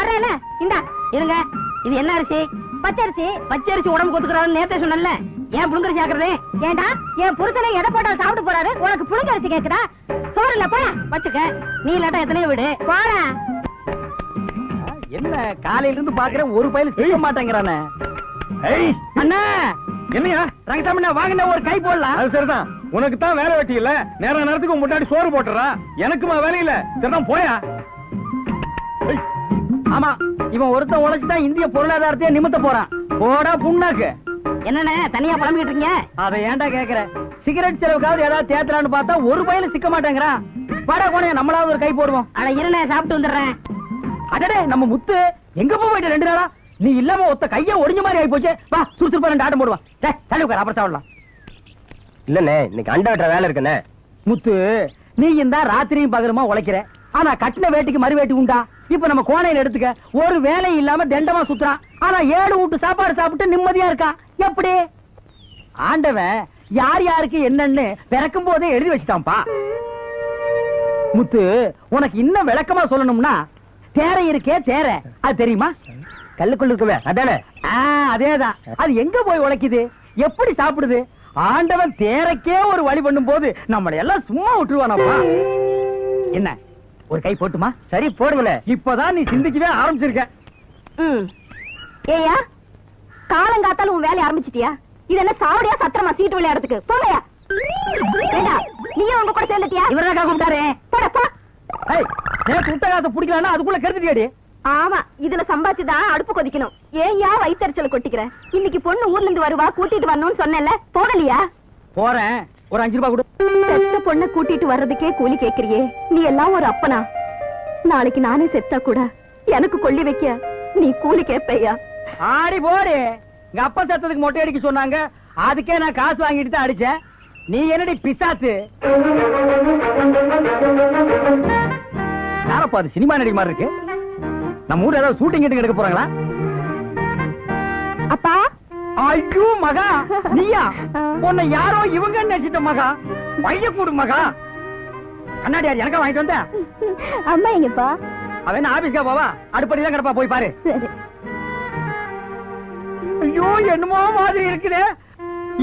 வர்றேல இந்தா இருங்க. இது என்ன அரிசி? பச்சரிசி பச்சரிசி உடம்பு கொத்துக்கிறான்னு நேத்தே சொன்னல ஏன் புழுங்கரிசி ஆக்குறது ஏண்டா என் புருஷனை எதை போட்டாலும் சாப்பிட்டு போறாரு? உனக்கு புழுங்கரிசி கேக்குதா? சோறு இல்ல போயா வச்சுக்க. நீ இல்லாட்டா எத்தனையோ விடு. போற என்ன காலையில இருந்து பாக்குறேன் ஒரு பையில செய்ய மாட்டேங்கிறானே. ஏய். அண்ணா! என்னையா? ரங்கசாமி வாங்கின ஒரு கை போடலாம். அது சரிதான். உனக்கு தான் வேலை வெட்டி இல்ல. நேர நேரத்துக்கு உன் முன்னாடி சோறு போட்டுறா எனக்குமா வேலை இல்ல. சரிதான் போயா. ஆமா இவன் ஒருத்தன் உழைச்சுதான் இந்திய பொருளாதாரத்தையே நிமித்த போறான். போடா புண்ணாக்கு. என்னண்ணே தனியா புலம்பிக்கிட்டு இருக்கீங்க? அதை ஏன்டா கேக்குற? சிகரெட் செலவுக்காவது ஏதாவது தேத்துறான்னு பார்த்தா ஒரு பையில சிக்க மாட்டேங்கிறான். வாடா கோணைய நம்மளாவது ஒரு கை போடுவோம். அட இருண்ணே சாப்பிட்டு வந்துடுறேன். அடடே நம்ம முத்து எங்க போயிட்டு ரெண்டு நாளா? நீ இல்லாம ஒத்த கைய ஒடிஞ்ச மாதிரி ஆயி போச்சு வா சுறுசுறுப்பா ரெண்டு ஆட்டம் போடுவான் டேய், தள்ளி உட்கார் அப்புறம் சாப்பிடலாம். இல்லண்ணே இன்னைக்கு அண்டை வெட்டுற வேலை இருக்குண்ணே. முத்து நீ இந்த ராத்திரியும் பகலுமா உழைக்கிற. ஆனா கட்டின வேட்டிக்கு மறு வேட்டி உண்டா? இப்ப நம்ம கோணையில எடுத்துக்க ஒரு வேலை இல்லாம தண்டமா சுத்துறான். ஆனா ஏழு வீட்டு சாப்பாடு சாப்பிட்டு நிம்மதியா இருக்கான் எப்படி? ஆண்டவன் யார் யாருக்கு என்னன்னு பிறக்கும் போதே எழுதி வச்சுட்டான்ப்பா. முத்து உனக்கு இன்னும் விளக்கமா சொல்லணும்னா தேரை இருக்கே தேரை. அது தெரியுமா? கல்லுக்குள்ள இருக்கவே அதானே? அதேதான். அது எங்க போய் உழைக்குது? எப்படி சாப்பிடுது? ஆண்டவன் தேரைக்கே ஒரு வழி பண்ணும் போது நம்மளை எல்லாம் சும்மா விட்டுருவானப்பா. என்ன? ஒரு கை போட்டுமா? சரி போடுங்கண்ணே இப்பதான் நீ சிந்திக்கவே ஆரம்பிச்சிருக்க. ஏயா காலங்காத்தால உன் வேலைய ஆரம்பிச்சிட்டியா? இது என்ன சாவடியா சத்திரமா சீட்டு விளையாடுறதுக்கு? போங்கயா நீயும் உங்க கூட சேர்ந்துட்டியா? இவரக்கா கூப்பிட்டாரு. போடா போ. ஏய், நேத்து விட்ட காத்த பிடிக்கலாம்னா அதுக்குள்ள கருத்துட்டியாடி ஆமா இதுல சம்பாதிச்சுதான் அடுப்பு கொதிக்கணும். ஏன்யா வயித்தறிச்சல கொட்டிக்கிற. இன்னைக்கு பொண்ணு ஊர்ல இருந்து வருவா கூட்டிட்டு வரணும்னு சொன்னேன்ல. போகலையா? போறேன். ஒரு அஞ்சு ரூபாய் கொடு. செத்த பொண்ண கூட்டிட்டு வர்றதுக்கே கூலி கேக்குறியே. நீ எல்லாம் ஒரு அப்பனா. நாளைக்கு நானே செத்தா கூட எனக்கு கொள்ளி வைக்க நீ கூலி கேப்பையா? ஆடி போடு. எங்க அப்பா சத்தத்துக்கு மொட்டை அடிக்க சொன்னாங்க. அதுக்கே நான் காசு வாங்கிட்டு தான் அடிச்சேன். நீ என்னடி பிசாத்து யாரப்பா அது சினிமா நடிகை மாதிரி இருக்கு? நம்ம ஊர்ல ஏதாவது ஷூட்டிங் கிட்ட எடுக்க போறாங்களா? அப்பா ஐயோ மகா. நீயா? உன்னை யாரோ இவங்க நினைச்சிட்ட மகா. பைய கூடு மகா. கண்ணாடி யார் எனக்கா வாங்கிட்டு வந்த? அம்மா எங்கப்பா? அவன் ஆபீஸ்க்கா போவா? அடுப்படி தான் கிடப்பா போய் பாரு. ஐயோ என்னமோ மாதிரி இருக்குதே.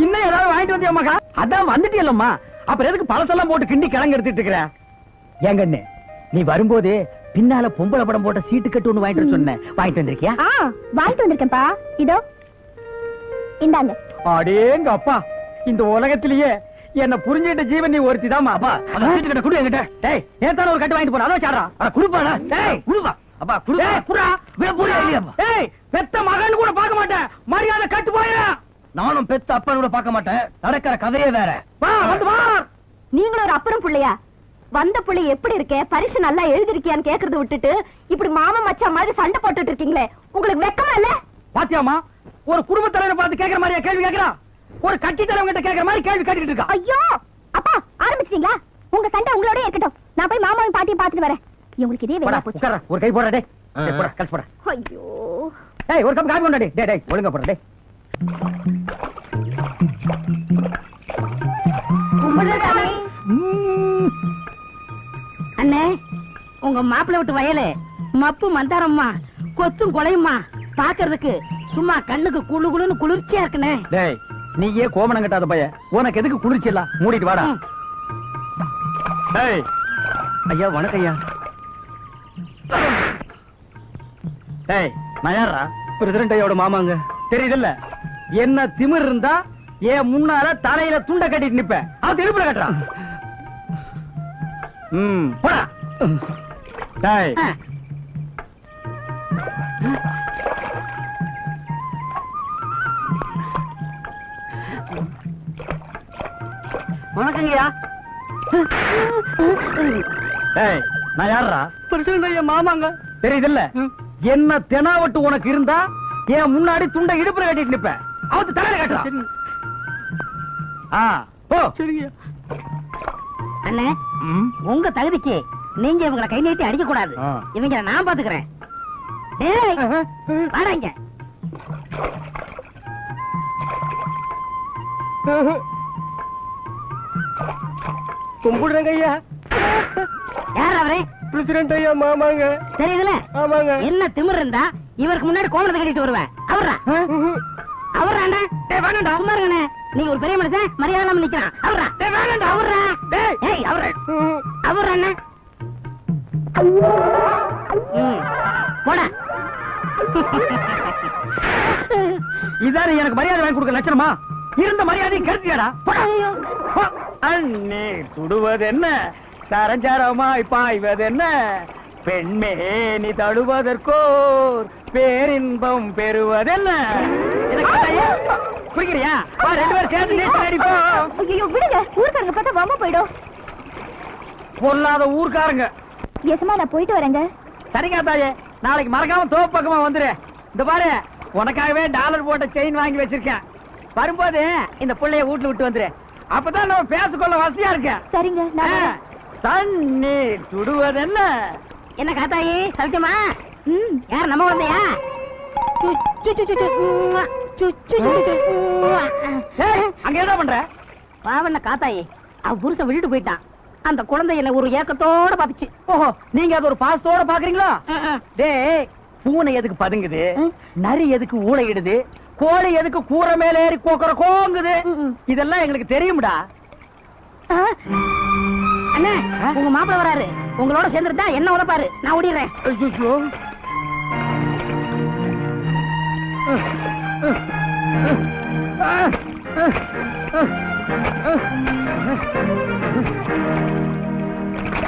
இன்னும் ஏதாவது வாங்கிட்டு வந்தியா மகா? அதான் வந்துட்டியல்லம்மா. அப்புறம் எதுக்கு பழசெல்லாம் போட்டு கிண்டி கிழங்கு எடுத்துட்டு இருக்கிற? ஏங்கண்ணு நீ வரும்போது பின்னால பொம்பளை படம் போட்ட சீட்டு கட்டு ஒண்ணு வாங்கிட்டு வர சொன்னேன். வாங்கிட்டு வந்திருக்கியா? வாங்கிட்டு வந்திருக்கேன்ப்பா. இதோ. இந்தாங்க. அடேங்க அப்பா இந்த உலகத்திலேயே என்ன புரிஞ்சுகிட்ட ஜீவன் நீ ஒருத்தி தான் அப்பா கட்ட குடு என்கிட்ட. டேய் நேத்தான ஒரு கட்டு வாங்கிட்டு போன அதை சாடா அட குடுப்பாடா டேய். குடுப்பா. அப்பா குடு டேய் புறா வே புறா இல்லையா டேய் பெத்த மகன் கூட பார்க்க மாட்டேன். மரியாதை கட்டு போயா. நானும் பெத்த அப்பன் கூட பார்க்க மாட்டேன். நடக்கிற கதையே வேற. வா வந்து வா. நீங்களும் ஒரு அப்புறம் புள்ளையா? வந்த புள்ளை எப்படி இருக்கே? பரிசு நல்லா எழுதிருக்கியான்னு கேக்குறத விட்டுட்டு இப்படி மாமா மச்சான் மாதிரி சண்டை போட்டுட்டு இருக்கீங்களே. உங்களுக்கு வெக்கமா இல்ல? பாத்தியாமா ஒரு குடும்ப தலைவரை பார்த்து கேக்குற மாதிரியா கேள்வி கேக்குறா? ஒரு கட்சி தலைவங்க கிட்ட கேக்குற மாதிரி கேள்வி கேட்டுட்டு இருக்கா? ஐயோ! அப்பா ஆரம்பிச்சிட்டீங்களா? உங்க சண்டை உங்களோட இருக்கட்டும். நான் போய் மாமாவையும் பாட்டியும் பாத்துட்டு வரேன். இவங்களுக்கு இதே வேலையா போச்சு. ஒரு கை போடா டேய். போடா கழிச்சு போடா. ஐயோ. டேய் ஒரு கப் காபி கொண்டா டேய் டேய் ஒழுங்கா போடா டேய். அண்ணே உங்க மாப்பிள்ளை விட்டு வயலு. மப்பு மந்தாரம்மா கொத்தும் கொலையுமா பாக்குறதுக்கு சும்மா கண்ணுக்கு குளு குளுன்னு குளிர்ச்சியா இருக்குனே. டேய் நீயே கோமணம் கட்டாத பைய. உனக்கு எதுக்கு குளிர்ச்சி எல்லாம்? மூடிட்டு வாடா. டேய். ஐயா வணக்கம் ஐயா. டேய் நான் யாரா பிரசிடண்ட் ஐயோட மாமாங்க. தெரியுதுல்ல? என்ன திமிர் இருந்தா ஏன் முன்னால தலையில துண்ட கட்டிட்டு நிப்ப. அவன் திருப்பில கட்டுறான். ம் போடா. டேய். டேய் நான் யாரா பிரசிடண்ட் ஐயா மாமாங்க? தெரியுதுல்ல? என்ன தெனாவட்டு உனக்கு இருந்தா ஏன் முன்னாடி துண்டை இடுப்புல கட்டிட்டு நிப்ப. அவத்து தலையில கட்டுறான் ஆ போ. சரிங்க. அண்ணே உங்க தகுதிக்கு நீங்க இவங்களை கை நீட்டி அடிக்க கூடாது ஆ. இவங்கள நான் பாத்துக்கிறேன். கும்பிடுறேங்க ஐயா யார் அவரே? பிரசிடண்ட் ஐயா மாமாங்க. தெரியுதுல ஆமாங்க. என்ன திமிர் இருந்தா இவருக்கு முன்னாடி கோமணத்தை கட்டிட்டு வருவேன் அவர்ரா? அவர்றாண்டா டேய் வேணாண்டா. சும்மா இருங்கண்ணே நீங்க ஒரு பெரிய மனுஷன் மரியாதை இல்லாம நிக்கிறான். அவர்ரா? டேய் வேணாண்டா. அவர்ரா? டேய். ஏய் அவர்ரா. அவர்ரா அண்ணா? போடா. இதாரு எனக்கு மரியாதை வாங்கி கொடுக்க லட்சணமா? இருந்த மரியாதையை கருத்தியாடா ஐயோ. அண்ணே சுடுவது என்ன சரஞ்சரமாய் பாய்வது என்ன பெண்மே நீ தழுவதற்கோர் பேரின்பம் பெறுவதென்ன? வா ரெண்டு பேரும் சேர்ந்து நேற்று அடிப்போம். விடுங்க. ஊருக்காரங்க பார்த்தா வம்ப போயிடும். பொல்லாத ஊர்க்காரங்க. எசமா நான் போயிட்டு வரேங்க. சரிங்க தாயே. நாளைக்கு மறக்காம தோப்பு பக்கமா வந்துரு. இந்த பாரு உனக்காகவே டாலர் போட்ட செயின் வாங்கி வச்சிருக்கேன். வரும்போது இந்த புள்ளைய வீட்டுல விட்டு வந்துரு. அப்பதான் நம்ம பேசிக்கொள்ள வசதியா இருக்கேன் சரிங்க ஆ, தண்ணீர் சுடுவதென்ன என்ன காத்தாயி சௌக்கியமா யார் நம்ம வந்தையா அங்க என்ன பண்ற பாவண்ண காத்தாயி அவ புருஷன் விட்டுட்டு போயிட்டான் அந்த குழந்தை என்ன ஒரு ஏக்கத்தோட பாத்துச்சு ஓஹோ நீங்க அது ஒரு பாசத்தோட பாக்குறீங்களா. டேய் பூனை எதுக்கு பதுங்குது. நரி எதுக்கு ஊழையிடுது கோழி எதுக்கு கூரை மேல ஏறி கோக்குற கோங்குது. இதெல்லாம் எங்களுக்கு தெரியும்டா. அண்ணே? உங்க மாப்பிள்ள வராரு. உங்களோட சேர்ந்துருந்தா என்ன உதப்பாரு? நான் ஓடிடுறேன். ஐயோ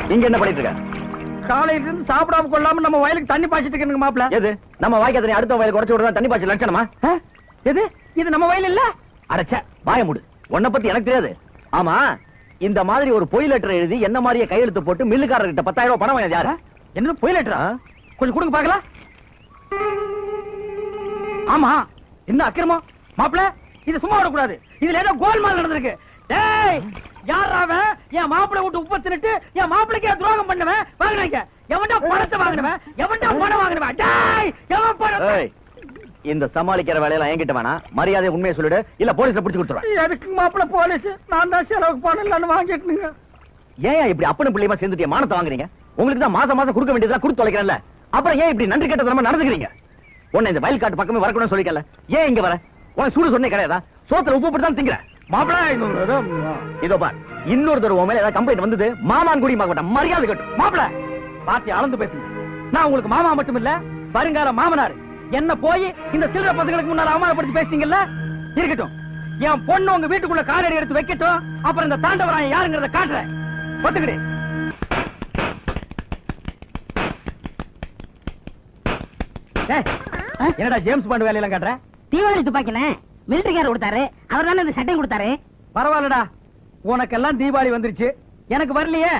நீங்க என்ன பண்ணிட்டு இருக்க? காலையில இருந்து சாப்பிடாம கொள்ளாம நம்ம வயலுக்கு தண்ணி பாய்ச்சிட்டு இருக்கேங்க மாப்பிள எது? நம்ம வாய்க்கு அடுத்த வயலுக்கு உடச்சு விடுறதா தண்ணி பாய்ச்சி லட்சணமா? எது? இது நம்ம வயல் இல்ல? அடைச்ச வாய மூடு. உன்னை பத்தி எனக்கு தெரியாது. ஆமா இந்த மாதிரி ஒரு பொய் லெட்டர் எழுதி என்ன மாதிரியே கையெழுத்து போட்டு மில்லுக்காரர்கிட்ட பத்தாயிரம் ரூபாய் பணம் வாங்கினது யாரு? என்னது புயல் லெட்டரா கொஞ்சம் கொடுங்க பாக்கலாம் ஆமா என்ன அக்கிரமம் மாப்பிள இது சும்மா விடக்கூடாது. இதுல ஏதோ கோல்மால் நடந்திருக்கு. டேய் யார் அவன்? என் மாப்பிளை விட்டு உப்ப தின்னுட்டு என் மாப்பிளைக்கு துரோகம் பண்ணுவன். வாங்கினாங்க. எவன்டா பணத்தை வாங்கினவன்? எவன்டா பணம் வாங்கினவன்? டேய் எவன் இந்த சமாளிக்கிற வேலையெல்லாம் என்கிட்ட வேணாம். மரியாதை உண்மையை சொல்லிடு. இல்ல போலீஸ்ல புடிச்சு கொடுத்துருவேன். எதுக்கு மாப்பிள போலீஸ். நான் தான் செலவுக்கு பணம் இல்லைன்னு வாங்கிட்டுங்க ஏன் இப்படி அப்பனும் பிள்ளையமா சேர்ந்துட்டு மானத்தை வாங்குறீங்க? உங்களுக்கு தான் மாசம் மாசம் கொடுக்க வேண்டியதெல்லாம் கொடுத்து தொலைக்கிறேன்ல. அப்புறம் ஏன் இப்படி நன்றி கெட்டதனமா நடந்துக்கிறீங்க? உன்னை இந்த வயல் காட்டு பக்கமே வரக்கூடாதுன்னு சொல்லிக்கல ஏன் இங்க வர? உனக்கு சூடு சொன்னே கிடையாதா? சோத்துல உப்பு போட்டு தான் திங்கிற மாப்பிள இதோ பார். இன்னொரு தடவை மேல ஏதாவது கம்ப்ளைண்ட் வந்தது மாமான் குடி மாட்டேன் மரியாதை கட்டும் மாப்பிள பாத்தி அளந்து பேசுங்க. நான் உங்களுக்கு மாமா மட்டும் இல்ல வருங்கால மாமனார். என்ன போய் இந்த சில்லற பசங்களுக்கு முன்னால அவமானப்படுத்தி பேசுறீங்கல்ல இருக்கட்டும். என் பொண்ணு உங்க வீட்டுக்குள்ள காலடி எடுத்து வைக்கட்டும். அப்புறம் இந்த தாண்டவராயன் யாருங்கிறத காட்டுறேன். ஒத்துக்கிடு. என்னடா ஜேம்ஸ் பாண்ட் வேலையெல்லாம் காட்டுற? தீபாவளி துப்பாக்கினே மிலிட்டரிக்காரர் கொடுத்தாரு. அவர் தானே இந்த சட்டையும் கொடுத்தாரு. பரவாயில்லடா. உனக்கெல்லாம் தீபாவளி வந்துருச்சு. எனக்கு வரலையே.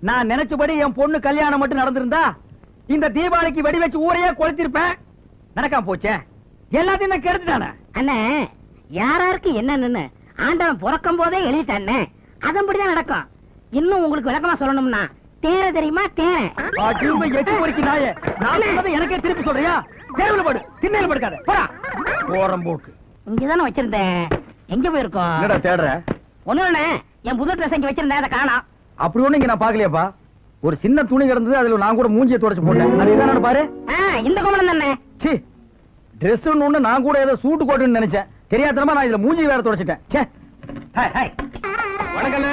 நான் நினைச்சபடி என் பொண்ணு கல்யாணம் மட்டும் நடந்திருந்தா இந்த தீபாவளிக்கு வெடி வச்சு ஊரையே கொளுத்திருப்பேன். நடக்காம போச்சே? எல்லாத்தையும் நான் கெடுத்துட்டானே? அண்ணே யாராருக்கு என்னன்னு ஆண்டவன் பிறக்கும் போதே எழுதிட்டானே. அதன்படிதான் நடக்கும். இன்னும் உங்களுக்கு விளக்கமா சொல்லணும்னா தேர தெரியுமா? தேர. திரும்ப எட்டு பொறுக்கி நாயே. நான் சொன்னதை எனக்கே திருப்பி சொல்றியா? தேர்வுல படு. திண்ணையில படுக்காத. போடா. ஓரம் போக்கு. இங்கதானே வச்சிருந்தேன். எங்க போயிருக்கோம்? என்னடா தேடுற? ஒண்ணு இல்லண்ணே, என் புது ட்ரெஸ் இங்க வச்சிருந்தேன். அதை காணோம். அப்படி ஒண்ணு இங்க நான் பாக்கலையாப்பா ஒரு சின்ன துணி கிடந்தது அதுல நான் கூட மூஞ்சியை தொடச்சு போட்டேன். அது இதானு பாரு இந்த கோமலம் தானே. சி ட்ரெஸ் ஒண்ணு நான் கூட ஏதோ சூட்டு கோட்டுன்னு நினைச்சேன். தெரியாதனமா நான் இதுல மூஞ்சி வேற தொடச்சிட்டேன். ச்சே. Hi hi. வணக்கண்ணே.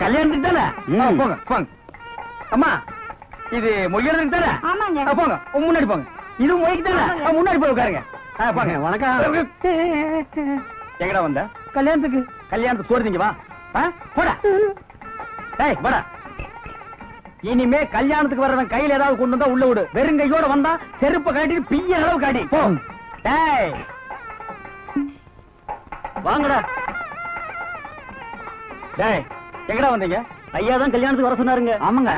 கல்யாணத்துக்கு தானே? போங்க போங்க. அம்மா இது மொய்யறதுக்கு தானே? ஆமாங்க. போங்க. முன்னாடி போங்க. இது மொய்க்கு தானே? முன்னாடி போய் உட்காருங்க. போங்க. வணக்கம். எங்கடா வந்த? கல்யாணத்துக்கு. கல்யாணத்துக்கு வா. போடா. ஏய் வாடா இனிமே கல்யாணத்துக்கு வர்றவன் கையில ஏதாவது கொண்டு வந்தா உள்ள விடு. வெறும் கையோட வந்தா செருப்ப காட்டிட்டு பிய்ய அளவு காட்டி போ. டேய். வாங்கடா. டேய் எங்கடா வந்தீங்க? ஐயா தான் கல்யாணத்துக்கு வர சொன்னாருங்க. ஆமாங்க.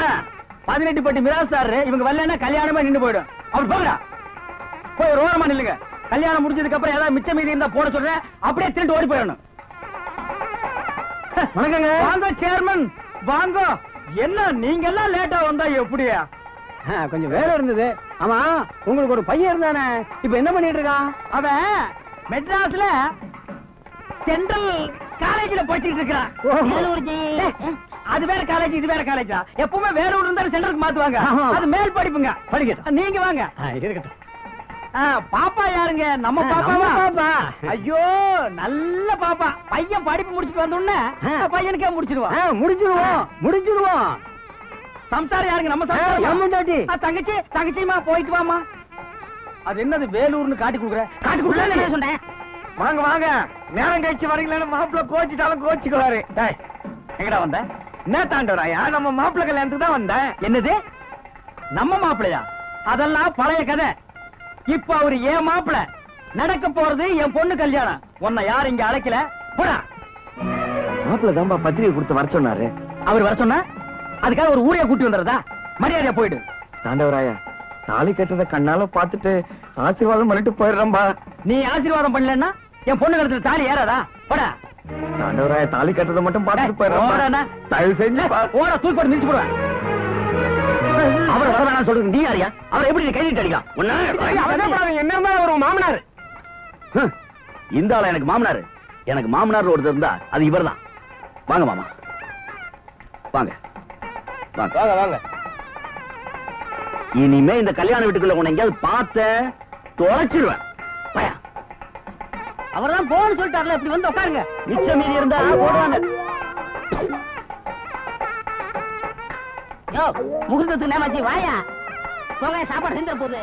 பதினெட்டு பட்டி மிராஸ்தாரு இவங்க வரலன்னா கல்யாணமே நின்னு போயிடும். அவர் போங்கடா. போய் ஒரு ஓரமா நில்லுங்க. கல்யாணம் முடிஞ்சதுக்கு அப்புறம் ஏதாவது மிச்சம் மீதி இருந்தா போட சொல்றேன். அப்படியே திருட்டு ஓடி போயிடணும். வணக்கங்க. வாங்க சேர்மன் வாங்க. என்ன நீங்க எல்லாம் லேட்டா வந்தா எப்படியா? கொஞ்சம் வேலை இருந்தது. ஆமா உங்களுக்கு ஒரு பையன் இருந்தானே. இப்ப என்ன பண்ணிட்டு இருக்கான் அவன் மெட்ராஸ்ல சென்ட்ரல் காலேஜ்ல படிச்சிட்டு. ஏய், அது வேற காலேஜ் இது வேற காலேஜா எப்பவுமே வேலூர் இருந்தாலும் சென்டருக்கு மாத்துவாங்க. அது மேல் படிப்புங்க. படிக்கட்டும். நீங்க வாங்க. இருக்கட்டும். பாப்பா யாருங்க? நம்ம பாப்பா. ஐயோ நல்ல பாப்பா. பையன் படிப்பு முடிச்சிட்டு வந்த உடனே. பையனுக்கே முடிச்சிருவான் முடிச்சிருவோம். முடிச்சிருவோம். சம்சாரம் யாருங்க? நம்ம சம்சாரம் தங்கச்சி தங்கச்சிமா போயிட்டு வாமா அது என்னது வேலூர்னு காட்டி கொடுக்குற? காட்டி கொடுக்குற சொன்னேன்? வாங்க வாங்க. நேரம் கழிச்சு வரீங்களா மாப்பிள்ள கோச்சிட்டாலும் கோச்சிக்குவாரு. எங்கடா வந்த? என்ன தாண்டவராயா நம்ம மாப்பிள்ள கல்யாணத்துக்கு தான் வந்தேன் என்னது? நம்ம மாப்பிளையா அதெல்லாம் பழைய கதை. இப்ப அவரு என் மாப்பிள? நடக்க போறது என் பொண்ணு கல்யாணம். உன்னை யார் இங்க அழைக்கல. போடா. மாப்பிள்ள தான்பா பத்திரிகை கொடுத்து வர சொன்னாரு. அவர் வர சொன்னா? அதுக்காக ஒரு ஊரைய கூட்டி வந்துறதா மரியாதையா போயிடு. தாண்டவராயா தாலி கட்டுறத கண்ணால பாத்துட்டு ஆசீர்வாதம் பண்ணிட்டு போயிடுறேன்பா. நீ ஆசீர்வாதம் பண்ணலன்னா என் பொண்ணு கழுத்துல தாலி ஏறாதா? போடா. தாண்டவராயா தாலி கட்டுறத மட்டும் பாத்துட்டு போடாண்ணா. தயவு செஞ்சு. ஓட தூக்கி போட்டு மிதிச்சு போடுவேன். அவர் வர வேணாம் சொல்றது நீ யாரியா அவர் எப்படி கை நீட்டு அடிக்கலாம்? உன்னை- என்னமா ஒரு மாமனார். இந்த ஆளா எனக்கு மாமனார்? எனக்கு மாமனார் ஒருத்தர் இருந்தா அது இவர்தான். வாங்க மாமா. வாங்க. வாங்க. வாங்க வாங்க. இனிமே இந்த கல்யாண வீட்டுக்குள்ள உன்னை எங்கேயாவது பார்த்த தொலைச்சிருவேன். பயா. அவர்தான் போன்னு சொல்லிட்டார்ல இப்படி வந்து உட்காருங்க. மிச்சம் மீதி இருந்தா போடுவாங்க யோ முகூர்த்தத்துக்கு நேமாச்சி வாயா. போங்க சாப்பாடு செஞ்சிட போகுது.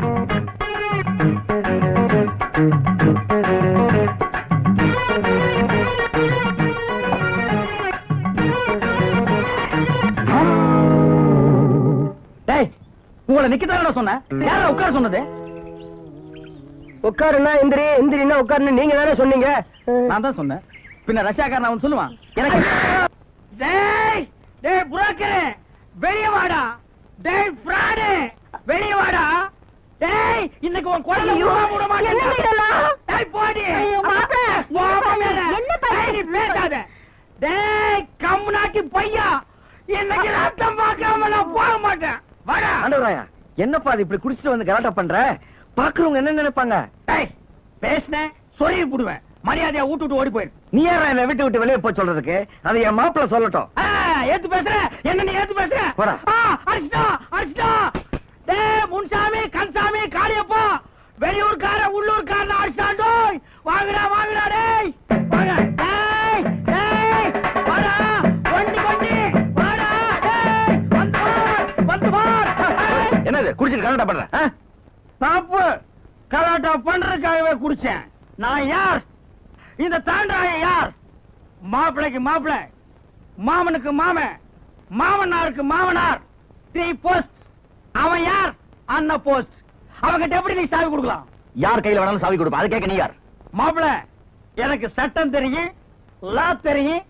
உங்களை நிக்கத்தான் சொன்னேன் யாரா உட்கார சொன்னது? உட்காருன்னா எந்திரி எந்திரின்னா உட்காருன்னு நீங்க தானே சொன்னீங்க. நான் தான் சொன்னேன். பின்ன ரஷ்யாக்காரன் அவன் சொல்லுவான். எனக்கு டேய் டேய் புரோக்கர் வெளிய வாடா. டேய் ஃப்ராடு வெளிய வாடா. டேய் இன்னைக்கு உன் குழந்தை உருவா விட மாட்டேன்? டேய் போடி. ஐயோ, மாப்பிள, போமா மேல. என்ன பண்ண? டேய், நீ பேசாத. டேய் கம்முனாக்கி பையா. இன்னைக்கு ரத்தம் பார்க்காம நான் போக மாட்டேன். வாடா. ஆண்டவராயா என்னப்பா அது இப்படி குடிச்சிட்டு வந்து கலாட்டா பண்ற? பாக்குறவங்க என்ன நினைப்பாங்க? டேய் பேசுனேன் சொல்லி போடுவேன். மரியாதையா விட்டு விட்டு ஓடி போயிரு. நீ யாரா என்ன விட்டு விட்டு வெளியே போய் சொல்றதுக்கு? அது என் மாப்பிள்ள சொல்லட்டும். ஏத்து பேசுற. என்ன நீ ஏத்து பேசுற? போடா. அடிச்சிட்டா அடிச்சிட்டா டேய் முன்சாமி கன்சாமி காளியப்பா. வெளியூர்கார உள்ளூர்காரன் அடிச்சாண்டோய் வாங்குடா வாங்குடா டேய். குடிச்சிட்டு கலாட்டா பண்ற? தப்பு கலாட்டா பண்றதுக்காகவே குடிச்சேன். நான் யார்? இந்த தாண்டாய யார்? மாப்பிளைக்கு மாப்பிளை மாமனுக்கு மாமன் மாமனாருக்கு மாமனார். த்ரீ போஸ்ட் அவன் யார்? அண்ணா போஸ்ட் அவங்கிட்ட எப்படி நீ சாவி கொடுக்கலாம்? யார் கையில வேணாலும் சாவி கொடுப்பா. அது கேட்க நீ யார்? மாப்பிள எனக்கு சட்டம் தெரியும் லா தெரியும்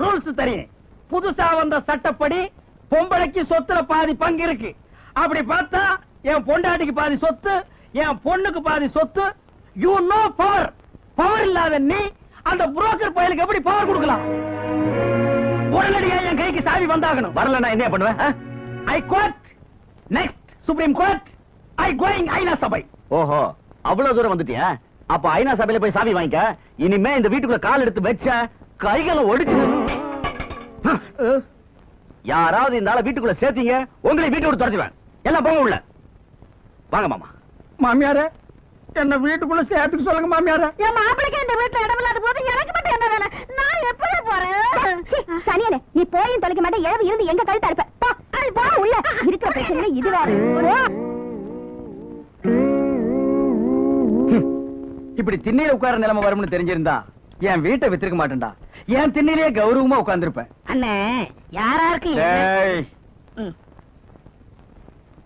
ரூல்ஸ் தெரியும். புதுசா வந்த சட்டப்படி பொம்பளைக்கு சொத்துல பாதி பங்கு இருக்கு. அப்படி பார்த்தா என் பொண்டாட்டிக்கு பாதி சொத்து என் பொண்ணுக்கு பாதி சொத்து. யூ நோ பவர் பவர் இல்லாத நீ அந்த புரோக்கர் பயலுக்கு எப்படி பவர் கொடுக்கலாம்? உடனடியா என் கைக்கு சாவி வந்தாகணும். வரலன்னா என்ன பண்ணுவேன்? High court next supreme court I going ஐநா சபை ஓஹோ அவ்வளவு தூரம் வந்துட்டியா? அப்ப ஐநா சபையில போய் சாவி வாங்கிக்க. இனிமே இந்த வீட்டுக்குள்ள கால் எடுத்து வச்ச கைகளை ஒடிச்சு. யாராவது இந்த வீட்டுக்குள்ள சேர்த்தீங்க உங்களை வீட்டு விட்டு துரத்துவேன் எல்லாம் போங்க உள்ள. வாங்க மாமா. மாமியாரே என்ன வீட்டுக்குள்ள சேர்த்துக்க சொல்லுங்க மாமியார. என் மாப்பிளைக்கு இந்த வீட்டுல இடம் இல்லாத போது எனக்கு மட்டும் என்ன வேலை? நான் எப்படி போறேன். சனியனே நீ போயும் தொலைக்க மாட்டே இழவு இருந்து எங்க கழுத்தா இருப்ப போ, உள்ள. இருக்கிற பிரச்சனை இது வேற. இப்படி திண்ணையில உட்கார நிலைமை வரும்னு தெரிஞ்சிருந்தா என் வீட்டை வித்திருக்க மாட்டேன்டா. என் திண்ணையிலேயே கௌரவமா உட்கார்ந்திருப்பேன். அண்ணே யாராருக்கு.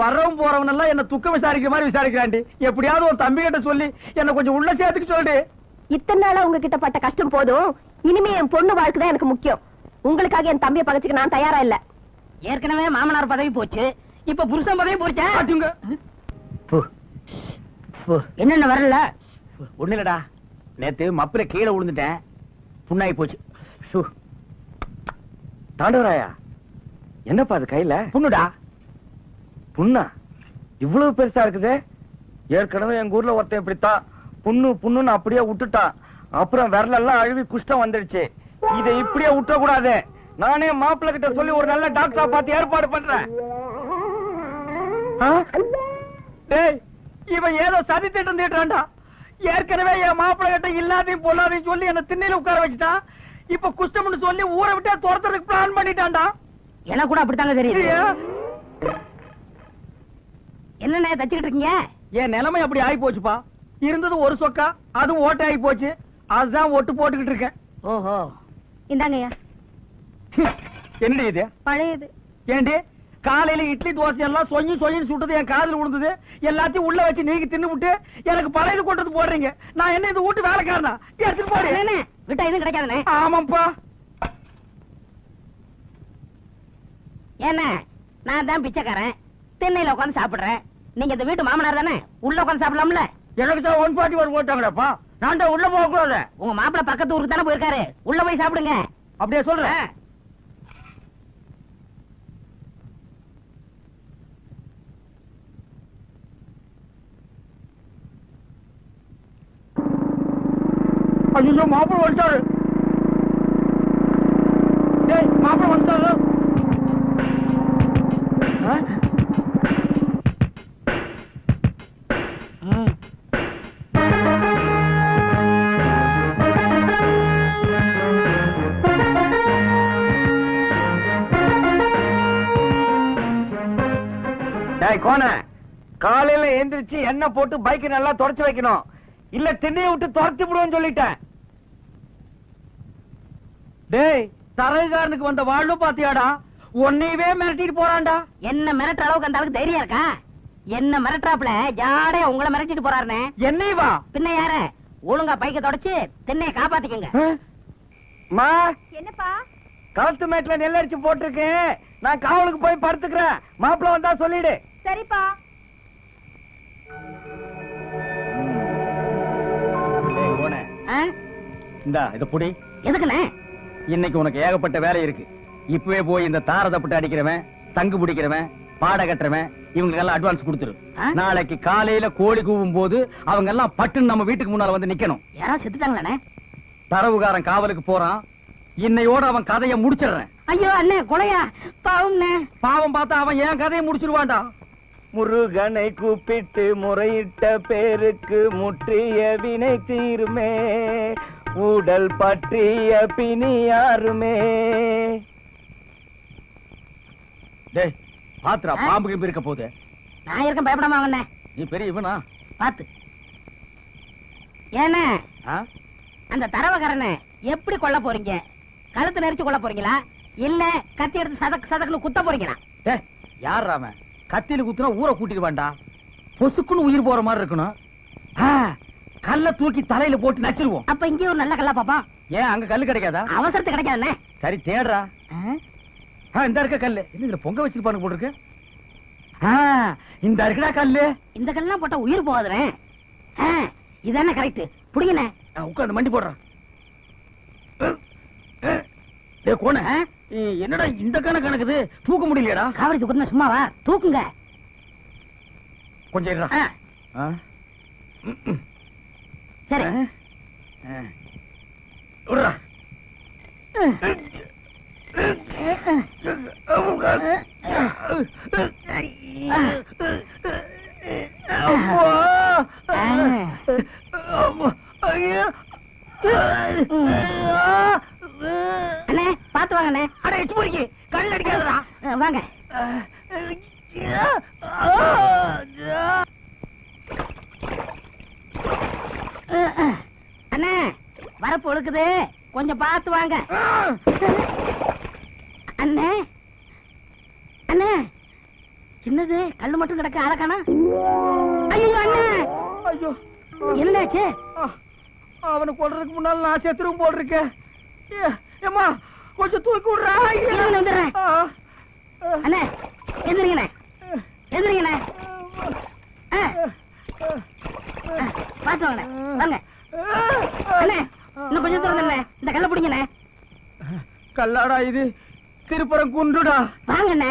வரவும் போறவன் எல்லாம் என்ன துக்க விசாரிக்கிற மாதிரி விசாரிக்கிறாண்டி எப்படியாவது ஒரு தம்பி கிட்ட சொல்லி என்ன கொஞ்சம் உள்ள சேர்த்துக்க சொல்லு இத்தனை நாளா உங்ககிட்ட பட்ட கஷ்டம் போதும். இனிமே என் பொண்ணு வாழ்க்கை தான் எனக்கு முக்கியம். உங்களுக்காக என் தம்பியை பகச்சுக்க நான் தயாரா இல்ல. ஏற்கனவே மாமனார் பதவி போச்சு. இப்ப புருஷன் பதவி போச்சா? என்னென்ன வரல? ஒண்ணு இல்லடா. நேத்து மப்பில கீழே விழுந்துட்டேன். புண்ணாகி போச்சு. தாண்டவராயா? என்னப்பா அது கையில? புண்ணுடா. புண்ணா? இவ்வளவு பெருசா இருக்குது? ஏற்கனவே எங்க ஊர்ல ஒருத்தன் இப்படித்தான் புண்ணு புண்ணுன்னு அப்படியே விட்டுட்டான் அப்புறம் விரலெல்லாம் அழுவி குஷ்டம் வந்துடுச்சு. இதை இப்படியே விட்ட கூடாது நானே மாப்பிள்ளை கிட்ட சொல்லி ஒரு நல்ல டாக்டரா பார்த்து ஏற்பாடு பண்றேன். இவன் ஏதோ சதி திட்டம் தீட்டுறான்டா. ஏற்கனவே என் மாப்பிள்ளை கிட்ட இல்லாதையும் பொல்லாதையும் சொல்லி என்ன திண்ணையில உட்கார வச்சுட்டான். இப்ப குஷ்டம்னு சொல்லி ஊரை விட்டே துரத்துறதுக்கு பிளான் பண்ணிட்டான்டா. எனக்கு கூட அப்படித்தாங்க தெரியுது. ஐயா, என்னண்ணே தச்சுக்கிட்டு இருக்கீங்க? என் நிலைமை அப்படி ஆகி போச்சுப்பா. இருந்தது ஒரு சொக்கா அதுவும் ஓட்டை ஆகி போச்சு. அதுதான் ஒட்டு போட்டுக்கிட்டு இருக்கேன். ஓஹோ. இந்தாங்கய்யா. என்னடி இது? பழையது. ஏண்டி? காலையில இட்லி தோசை எல்லாம் சொங்கி சொங்கி சுட்டது என் காதுல விழுந்தது எல்லாத்தையும் உள்ள வச்சு நீங்க தின்னு விட்டு எனக்கு பழையது கொண்டு வந்து போடுறீங்க. நான் என்ன இந்த வீட்டு வேலைக்காரனா? எடுத்துட்டு போறேன் விட்டா எதுவும் கிடைக்காதுண்ணே. ஆமாப்பா ஏண்ணே நான் தான் பிச்சைக்காரன். திண்ணையில உட்காந்து சாப்பிடுறேன். நீங்க இந்த வீட்டு மாமனார் தானே? உள்ள உட்காந்து சாப்பிடலாம்ல? எனக்கு தான் ஒன் ஃபார்ட்டி ஒரு போட்டாங்கடாப்பா நான் தான் உள்ள போக கூடாது. உங்க மாப்பிள்ளை பக்கத்து ஊருக்கு தானே போயிருக்காரு. உள்ள போய் சாப்பிடுங்க. அப்படியே சொல்றேன். ஐயோ மாப்பிள்ள வந்துட்டாரு. மாப்பிள்ள வந்துட்டாரு. கோன காலையில எந்திரிச்சு எண்ணெய் போட்டு பைக் நல்லா தொடச்சு வைக்கணும். இல்ல திண்ணையை விட்டு துரத்தி விடுவோம்னு சொல்லிட்டேன். டேய் தரகுகாரனுக்கு வந்த வாழ்வு பாத்தியாடா? உன்னையவே மிரட்டிட்டு போறான்டா. என்ன மிரட்டுற அளவுக்கு அந்த அளவுக்கு தைரியம் இருக்கா? என்ன மிரட்டுறாப்புல? ஜாடையா உங்களை மிரட்டிட்டு போறாருண்ணே என்னை வா பின்ன யார? ஒழுங்கா பைக்க தொடச்சு திண்ணைய காப்பாத்திக்கங்க. மா? என்னப்பா? களத்து மேட்ல நெல் அரிச்சு போட்டிருக்கேன். நான் காவலுக்கு போய் படுத்துக்கிறேன். மாப்பிள்ள வந்தா சொல்லிடு. சரிப்பா? இந்தா இத புடி. எதுக்குண்ணே? இன்னைக்கு உனக்கு ஏகப்பட்ட வேலை இருக்கு. இப்பவே போய் இந்த தார தப்பிட்டு அடிக்கிறவன் தங்கு பிடிக்கிறவன் பாட கட்டுறவன் இவங்களுக்கு எல்லாம் அட்வான்ஸ் கொடுத்துரு? நாளைக்கு காலையில கோழி கூவும் போது அவங்க எல்லாம் பட்டுன்னு நம்ம வீட்டுக்கு முன்னால வந்து நிக்கணும். யாராவது செத்துட்டாங்களாண்ணே? தரவுகாரன் காவலுக்கு போறான். இன்னையோட அவன் கதையை முடிச்சிடுறேன். ஐயோ அண்ணே கொலையா? பாவம்ண்ணே. பாவம் பார்த்தா அவன் என் கதையை முடிச்சிருவான்டா. முருகனை கூப்பிட்டு முறையிட்ட பேருக்கு முற்றிய வினை தீருமே. உடல் பற்றிய பிணி யாருமே. பாத்துரா? பாம்பு கிம்பு இருக்க போகுது. நான் இருக்க பயப்படாம வாங்கண்ணே நீ பெரிய இவனா? பாத்து. ஏண்ணே? அந்த தரவக்காரனை எப்படி கொல்ல போறீங்க? கழுத்து நெரிச்சு கொல்ல போறீங்களா? இல்ல கத்தி எடுத்து சதக் சதக்குன்னு குத்த போறீங்களா? யார் அவன்? கத்தியில குத்துனா ஊரை கூட்டிட்டு வேண்டா. பொசுக்குன்னு உயிர் போற மாதிரி இருக்கணும். ஆ, கல்ல தூக்கி தலையில போட்டு நச்சிருவோம். அப்ப இங்கே ஒரு நல்ல கல்லா பாப்பா. ஏன் அங்க கல்லு கிடைக்காதா? அவசரத்துக்கு கிடைக்காதுண்ணே சரி தேடுறா. இந்த இருக்க கல்லு. என்ன இதுல பொங்க வச்சிருப்பானு போட்டுருக்கு ஆ, இந்த இருக்குடா கல்லு. இந்த கல்லாம் போட்டா உயிர் போகாதுண்ணே ஆ, இதானே கரெக்ட் புடிங்கண்ணே உட்காந்து மண்டி போடுறான் கோண. என்னடா இந்த கணக்கு கணக்குது? தூக்க முடியலையாடா. காவிரி தூக்குறதுனா சும்மாவா? தூக்குங்க. கொஞ்சம் இருடா. சரி. விட்றா. அம்மா. ஐயா. அண்ணே பாத்து வாங்கண்ணே அட, எச்சு பொறுக்கி. கண்ணுல அடிக்காதடா. வாங்க. அண்ணே வரப்பு ஒழுக்குது. கொஞ்சம் பார்த்து வாங்க. அண்ணே அண்ணே. என்னது? கல்லு மட்டும் கிடக்கு அழகானா? ஐயோ அண்ணே. ஐயோ. என்னாச்சு? அவனை கொல்றதுக்கு முன்னால நான் செத்துரும் போல் இருக்கேன் ஏ, ஏம்மா கொஞ்சம் தூக்கி விடுறா. வந்துடுறேன். அண்ணே எந்திரிங்கண்ணே. எந்திரிங்கண்ணே. பார்த்து வாங்கண்ணே வாங்க. அண்ணே இன்னும் கொஞ்சம் தூரம் இந்த கல்ல பிடிங்கண்ணே. கல்லாடா இது. திருப்புறம் குண்டுடா வாங்கண்ணே.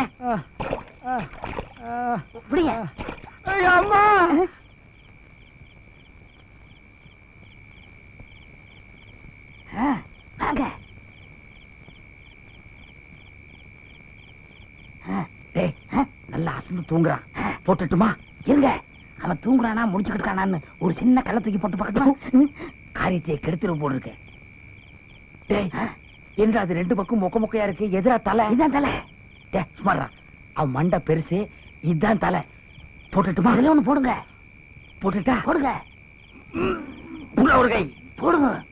பிடிங்க. அம்மா. வாங்க. நல்லா அசந்து தூங்குறான். போட்டுட்டுமா? இருங்க. அவன் தூங்குறானா முடிச்சுக்கிட்டு ஒரு சின்ன கல்ல தூக்கி போட்டு பார்க்கட்டுமா? காரியத்தை என்று அது ரெண்டு பக்கம் மொக்க மொக்கையா இருக்கு? எதிரா தலை? இதான் தலை. சுமாரா அவன் மண்டை பெருசு. இதுதான் தலை. போட்டுட்டுமா? அதுல ஒண்ணு போடுங்க. போட்டுட்டா? போடுங்க. ஒரு கை. போடுங்க.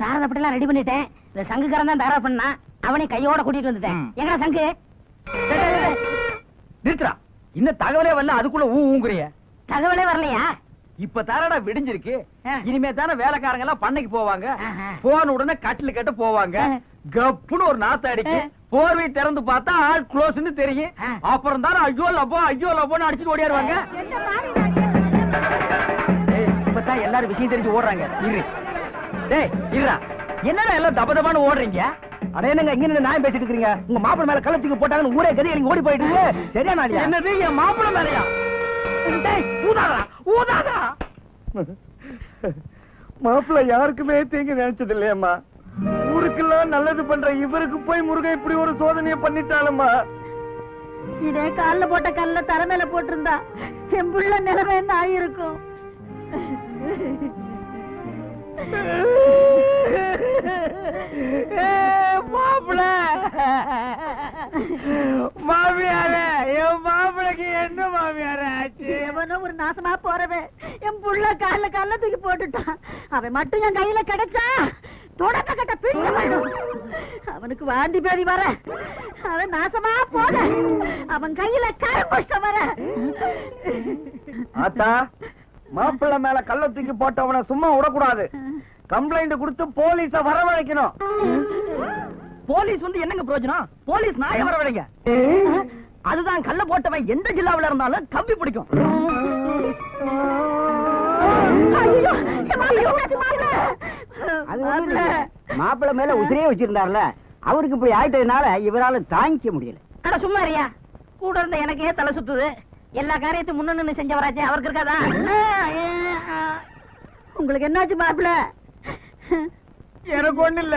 தாரதப்பட்டெல்லாம் ரெடி பண்ணிட்டேன். இந்த சங்குக்காரன் தான் தாரா பண்ணா. அவனை கையோட கூட்டிட்டு வந்துட்டேன். ம். எங்கடா சங்கு? நிறுத்துறா இன்னும் தகவலே வரல அதுக்குள்ள ஊ ஊங்குறிய. தகவலே வரலையா? இப்ப தானடா விடிஞ்சிருக்கு. இனிமே தானே வேலைக்காரங்க எல்லாம் பண்ணைக்கு போவாங்க. போன உடனே கட்டில் கட்ட போவாங்க. கப்புன்னு ஒரு நாத்து அடிக்கு. போர்வை திறந்து பார்த்தா ஆள் க்ளோஸ்னு தெரியும். அப்புறம் தானே ஐயோ லப்போ ஐயோ லப்போன்னு அடிச்சுட்டு ஓடியாருவாங்க. இப்பதான் எல்லாரும் விஷயம் தெரிஞ்சு ஓடுறாங்க. இரு. டேய் இருடா. என்னடா எல்லாம் தப தபான்னு ஓடுறீங்க? அட என்னங்க இங்க நின்னு நியாயம் பேசிட்டு இருக்கீங்க உங்க மாப்பிள மேல கள்ளத்துக்கு போட்டாங்கன்னு ஊரே கதி நீங்க ஓடி போயிட்டு சரியா நாளியா? என்னது என் மாப்பிள மேலயா? டேய் ஊதாதா ஊதாதா மாப்பிள யாருக்குமே தீங்கு நினைச்சது இல்லையம்மா ஊருக்கெல்லாம் நல்லது பண்ற இவருக்கு போய் முருகன் இப்படி ஒரு சோதனையை பண்ணிட்டாலும்மா இதே கால்ல போட்ட கல்ல தர மேல போட்டிருந்தா என் புள்ள நிலைமை என்ன ஆயிருக்கும்? மாப்பிள! மாமியார என் மாப்பிளைக்கு என்ன மாமியார ஆச்சு? எவனோ ஒரு நாசமா போறவன். என் புள்ள கால்ல கல்ல தூக்கி போட்டுட்டான். அவன் மட்டும் என் கையில கிடைச்சா தொடக்க கட்ட பிடிக்க வேண்டும் அவனுக்கு வாந்தி பேதி வர. அவன் நாசமா போன அவன் கையில கரும்புஷ்டம் வர. ஆத்தா மாப்பிள்ளை மேல கள்ள தூக்கி போட்டவனை சும்மா விடக்கூடாது. கம்ப்ளைண்ட் கொடுத்து போலீஸ வரவழைக்கணும். போலீஸ் வந்து என்னங்க பிரயோஜனம்? போலீஸ் நாய வரவழைங்க. அதுதான் கள்ள போட்டவன் எந்த ஜில்லாவுல இருந்தாலும் கம்பி பிடிக்கும். ஐயோ, மாப்பிள்ளை மாப்பிள்ளை? மாப்பிள்ளை. மாப்பிள்ளை மேல உதிரே வச்சிருந்தாருல. அவருக்கு இப்படி ஆயிட்டதுனால இவரால தாங்கிக்க முடியல. அட சும்மா இருயா கூட இருந்த எனக்கே தலை சுத்துது. எல்லா காரியத்தையும் முன்ன நின்னு செஞ்சவராச்சே அவருக்கு இருக்காதா? உங்களுக்கு என்னாச்சு மாப்பிள்ள எனக்கு ஒண்ணு இல்ல.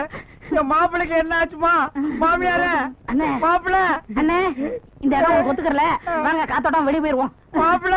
என் மாப்பிளைக்கு என்ன ஆச்சுமா மாமியார? அண்ணே. மாப்பிள? அண்ணே இந்த இடம் ஒத்துக்கறல. வாங்க காத்தோட்டம் வெளியே போயிருவோம். மாப்பிள?